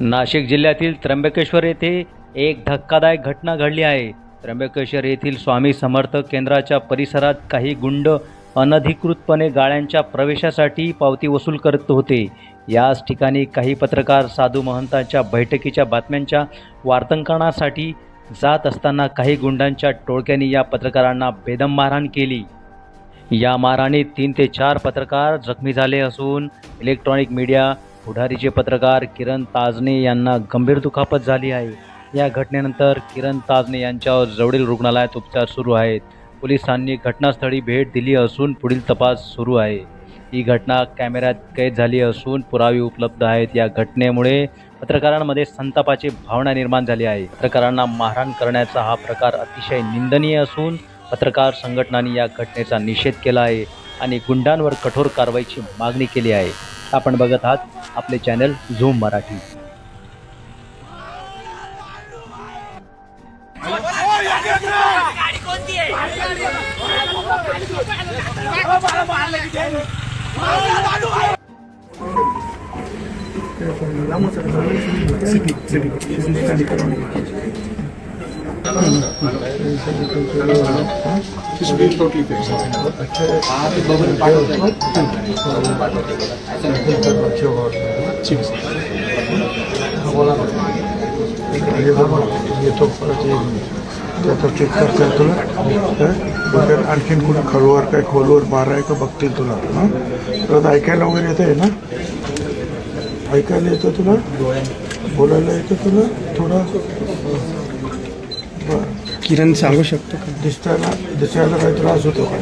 नाशिक जिल्ह्यातील त्र्यंबकेश्वर येथे एक धक्कादायक घटना घडली आहे. त्र्यंबकेश्वर येथील स्वामी समर्थ केंद्राच्या परिसरात काही गुंड अनधिकृतपणे गाळ्यांच्या प्रवेशासाठी पावती वसूल करत होते. याच ठिकाणी काही पत्रकार साधू महंतांच्या बैठकीच्या बातम्यांच्या वार्तांकनासाठी जात असताना काही गुंडांच्या टोळक्यांनी या पत्रकारांना बेदम मारहाण केली. या मारहाणीत तीन ते चार पत्रकार जखमी झाले असून इलेक्ट्रॉनिक मीडिया पुढारीचे पत्रकार किरण ताजने यांना गंभीर दुखापत झाली आहे या घटनेनंतर किरण ताजने यांच्यावर जवळील रुग्णालयात उपचार सुरू आहेत. पोलिसांनी घटनास्थळी भेट दिली असून पुढील तपास सुरू आहे. ही घटना कॅमेऱ्यात कैद झाली असून पुरावे उपलब्ध आहेत. या घटनेमुळे पत्रकारांमध्ये संतापाची भावना निर्माण झाली आहे. पत्रकारांना मारहाण करण्याचा हा प्रकार अतिशय निंदनीय असून पत्रकार संघटनांनी या घटनेचा निषेध केला आहे आणि गुंडांवर कठोर कारवाईची मागणी केली आहे. आपण बघत आहात आपले चैनल झूम मराठी. करता तुला हं? बघेल आणखीन कुठे काय खोलवर बारा का बघतील तुला हाँ परत ऐकायला वगैरे आहे ना ऐकायला येतं तुला बोलायला येतं तुला थोडं किरण सांगू शकतो का? दिसताना दिसायला काही त्रास होतो का?